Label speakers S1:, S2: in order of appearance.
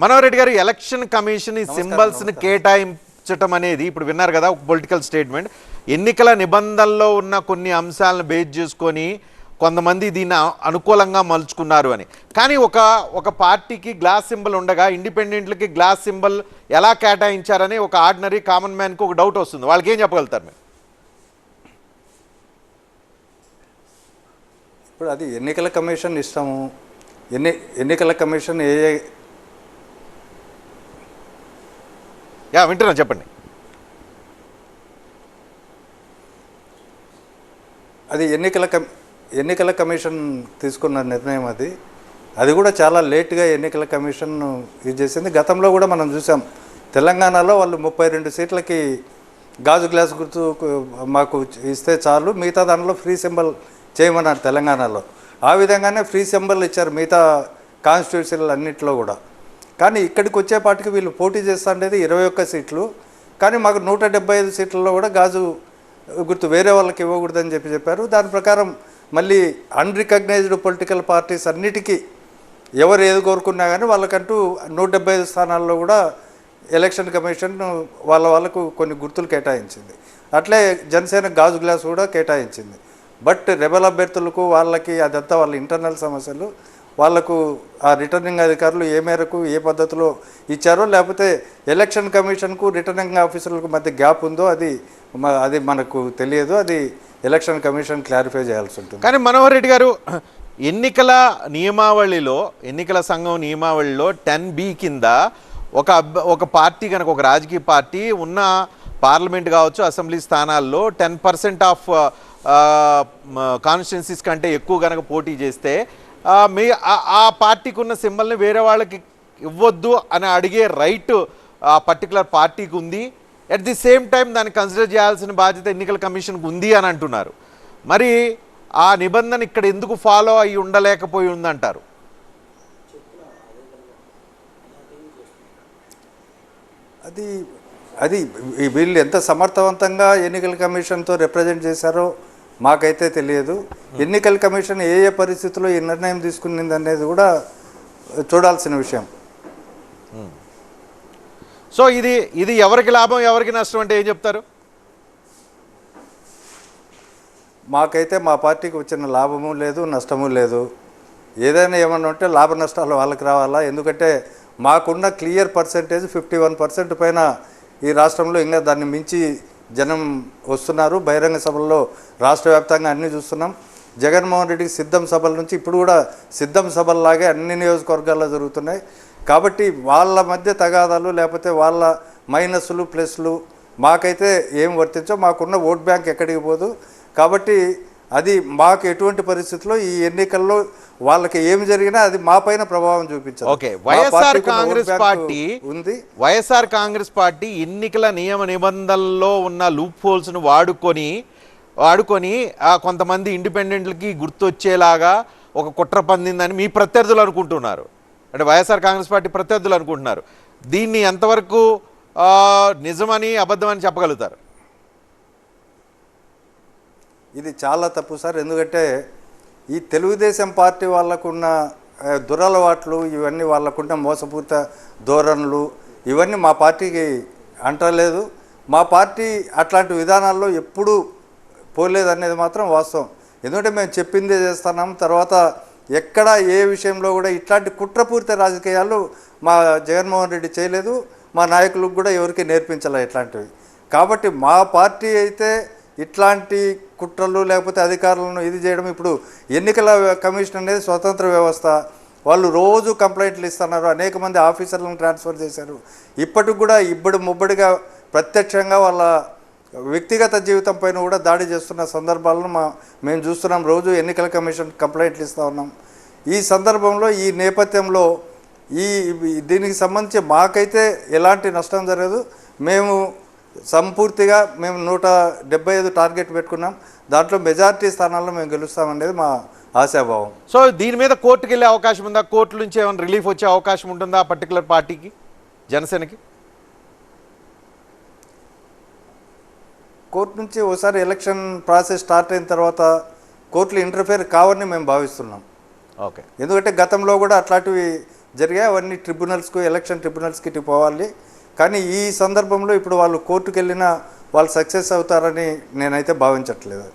S1: మనోహర్ రెడ్డి గారు election commission ఈ సింబల్స్ని కేటాయించటం అనేది ఇప్పుడు విన్నారు కదా ఒక పొలిటికల్ స్టేట్మెంట్. ఎన్నికల నిబంధనల్లో ఉన్న కొన్ని అంశాలను బేస్ చేసుకొని కొంతమంది దీన్ని అనుకూలంగా మలుచుకున్నారు అని. కానీ ఒక ఒక పార్టీకి గ్లాస్ సింబల్ ఉండగా ఇండిపెండెంట్లకి గ్లాస్ సింబల్ ఎలా కేటాయించారని ఒక ఆర్డినరీ కామన్ మ్యాన్కి ఒక డౌట్ వస్తుంది. వాళ్ళకి ఏం చెప్పగలుగుతారు మీరు?
S2: ఇప్పుడు అది ఎన్నికల కమిషన్ ఇష్టము ఎన్ని ఎన్నికల కమిషన్ ఏ ఏ
S1: యా వింటున్నా చెప్పండి.
S2: అది ఎన్నికల కమి ఎన్నికల కమిషన్ తీసుకున్న నిర్ణయం అది. అది కూడా చాలా లేట్గా ఎన్నికల కమిషన్ ఇది చేసింది. గతంలో కూడా మనం చూసాం. తెలంగాణలో వాళ్ళు ముప్పై రెండు సీట్లకి గాజు గ్లాస్ గుర్తు మాకు ఇస్తే చాలు. మిగతా దానిలో ఫ్రీ సింబల్ చేయమన్నారు తెలంగాణలో. ఆ విధంగానే ఫ్రీ సింబల్ ఇచ్చారు మిగతా కాన్స్టిట్యూషన్లు అన్నింటిలో కూడా. కానీ ఇక్కడికి వచ్చేపాటికి వీళ్ళు పోటీ చేస్తాండేది ఇరవై ఒక్క సీట్లు. కానీ మాకు నూట డెబ్బై ఐదు సీట్లలో కూడా గాజు గుర్తు వేరే వాళ్ళకి ఇవ్వకూడదని చెప్పి చెప్పారు. దాని ప్రకారం మళ్ళీ అన్రికగ్నైజ్డ్ పొలిటికల్ పార్టీస్ అన్నిటికీ ఎవరు ఏది కోరుకున్నా కానీ వాళ్ళకంటూ నూట డెబ్బై ఐదు స్థానాల్లో కూడా ఎలక్షన్ కమిషన్ వాళ్ళ వాళ్ళకు కొన్ని గుర్తులు కేటాయించింది. అట్లే జనసేన గాజు గ్లాస్ కూడా కేటాయించింది. బట్ రెబల్ అభ్యర్థులకు వాళ్ళకి అదంతా వాళ్ళ ఇంటర్నల్ సమస్యలు. వాళ్ళకు ఆ రిటర్నింగ్ అధికారులు ఏ మేరకు ఏ పద్ధతిలో ఇచ్చారో లేకపోతే ఎలక్షన్ కమిషన్కు రిటర్నింగ్ ఆఫీసర్లకు మధ్య గ్యాప్ ఉందో అది అది మనకు తెలియదు. అది ఎలక్షన్ కమిషన్ క్లారిఫై చేయాల్సి ఉంటుంది.
S1: కానీ మనోహర్ రెడ్డి గారు ఎన్నికల నియమావళిలో ఎన్నికల సంఘం నియమావళిలో టెన్ బి కింద ఒక ఒక పార్టీ కనుక ఒక రాజకీయ పార్టీ ఉన్న పార్లమెంట్ కావచ్చు అసెంబ్లీ స్థానాల్లో టెన్ పర్సెంట్ ఆఫ్ కాన్స్టిట్యున్సీస్ కంటే ఎక్కువ కనుక పోటీ చేస్తే మీ ఆ- పార్టీకి ఉన్న సింబల్ని వేరే వాళ్ళకి ఇవ్వద్దు అని అడిగే రైట్ ఆ పర్టికులర్ పార్టీకి ఉంది. అట్ ది సేమ్ టైం దాన్ని కన్సిడర్ చేయాల్సిన బాధ్యత ఎన్నికల కమిషన్కి ఉంది అని అంటున్నారు. మరి ఆ నిబంధన ఇక్కడ ఎందుకు ఫాలో అయి ఉండలేకపోయి ఉందంటారు?
S2: అది అది వీళ్ళు ఎంత సమర్థవంతంగా ఎన్నికల కమిషన్తో రిప్రజెంట్ చేశారో మాకైతే తెలియదు. ఎన్నికల కమిషన్ ఏ ఏ పరిస్థితుల్లో ఈ నిర్ణయం తీసుకునింది అనేది కూడా చూడాల్సిన విషయం.
S1: సో ఇది ఇది ఎవరికి లాభం ఎవరికి నష్టం అంటే ఏం చెప్తారు?
S2: మాకైతే మా పార్టీకి వచ్చిన లాభము లేదు నష్టము లేదు. ఏదైనా ఏమన్నా ఉంటే లాభ నష్టాలు వాళ్ళకి రావాలా? ఎందుకంటే మాకున్న clear percentage fifty one percent పైన ఈ రాష్ట్రంలో ఇంకా దాన్ని మించి జనం వస్తున్నారు. బహిరంగ సభల్లో రాష్ట్ర వ్యాప్తంగా అన్నీ చూస్తున్నాం. జగన్మోహన్ రెడ్డికి సిద్ధం సభల నుంచి ఇప్పుడు కూడా సిద్ధం సభల్లాగే అన్ని నియోజకవర్గాల్లో జరుగుతున్నాయి. కాబట్టి వాళ్ళ మధ్య తగాదాలు లేకపోతే వాళ్ళ మైనస్లు ప్లస్లు మాకైతే ఏం వర్తించో మాకున్న ఓట్ బ్యాంక్ ఎక్కడికి పోదు. కాబట్టి అది మాకు ఎటువంటి పరిస్థితుల్లో ఈ ఎన్నికల్లో వాళ్ళకి ఏం జరిగినా అది మా పైన ప్రభావం చూపించదు.
S1: ఓకే వైఎస్ఆర్ కాంగ్రెస్ పార్టీ
S2: ఉంది.
S1: వైఎస్ఆర్ కాంగ్రెస్ పార్టీ ఎన్నికల నియమ నిబంధనల్లో ఉన్న లూప్ హోల్స్ను వాడుకొని వాడుకొని ఆ, కొంతమంది ఇండిపెండెంట్లకి గుర్తొచ్చేలాగా ఒక కుట్ర పందిందని మీ ప్రత్యర్థులు అనుకుంటున్నారు. అంటే వైఎస్ఆర్ కాంగ్రెస్ పార్టీ ప్రత్యర్థులు అనుకుంటున్నారు. దీన్ని ఎంతవరకు నిజమని అబద్ధమని చెప్పగలుగుతారు?
S2: ఇది చాలా తప్పు సార్. ఎందుకంటే ఈ తెలుగుదేశం పార్టీ వాళ్ళకున్న దురలవాట్లు ఇవన్నీ వాళ్ళకున్న మోసపూరిత ధోరణులు ఇవన్నీ మా పార్టీకి అంటలేదు. మా పార్టీ అట్లాంటి విధానాల్లో ఎప్పుడూ పోలేదు అనేది మాత్రం వాస్తవం. ఎందుకంటే మేము చెప్పిందే చేస్తున్నాం. తర్వాత ఎక్కడ ఏ విషయంలో కూడా ఇట్లాంటి కుట్రపూరిత రాజకీయాలు మా జగన్మోహన్ రెడ్డి చేయలేదు. మా నాయకులకు కూడా ఎవరికి నేర్పించాలి ఇట్లాంటివి. కాబట్టి మా పార్టీ అయితే ఇట్లాంటి కుట్రలు లేకపోతే అధికారులను ఇది చేయడం ఇప్పుడు ఎన్నికల కమిషన్ అనేది స్వతంత్ర వ్యవస్థ. వాళ్ళు రోజు కంప్లైంట్లు ఇస్తున్నారు. అనేక మంది ఆఫీసర్లను ట్రాన్స్ఫర్ చేశారు. ఇప్పటికి కూడా ఇబ్బడి ముబ్బడిగా ప్రత్యక్షంగా వాళ్ళ వ్యక్తిగత జీవితం పైన కూడా దాడి చేస్తున్న సందర్భాలను మా మేము చూస్తున్నాం. రోజు ఎన్నికల కమిషన్ కంప్లైంట్లు ఇస్తూ ఉన్నాం. ఈ సందర్భంలో ఈ నేపథ్యంలో ఈ దీనికి సంబంధించి మాకైతే ఎలాంటి నష్టం జరగదు. మేము సంపూర్తిగా మేము నూట డెబ్బై ఐదు టార్గెట్ పెట్టుకున్నాం. దాంట్లో మెజారిటీ స్థానాల్లో మేము గెలుస్తామనేది మా ఆశాభావం.
S1: సో దీని మీద కోర్టుకు వెళ్ళే అవకాశం ఉందా? కోర్టు నుంచి ఏమైనా రిలీఫ్ వచ్చే అవకాశం ఉంటుందా ఆ పర్టికులర్ పార్టీకి? జనసేనకి?
S2: కోర్టు నుంచి ఒకసారి ఎలక్షన్ ప్రాసెస్ స్టార్ట్ అయిన తర్వాత కోర్టులు ఇంటర్ఫేర్ కావని మేము భావిస్తున్నాం.
S1: ఓకే.
S2: ఎందుకంటే గతంలో కూడా అట్లాంటివి జరిగాయి. అవన్నీ ట్రిబ్యునల్స్కు ఎలక్షన్ ట్రిబ్యునల్స్కి ఇటు పోవాలి. కానీ ఈ సందర్భంలో ఇప్పుడు వాళ్ళు కోర్టుకు వెళ్ళినా వాళ్ళు సక్సెస్ అవుతారని నేనైతే భావించట్లేదు.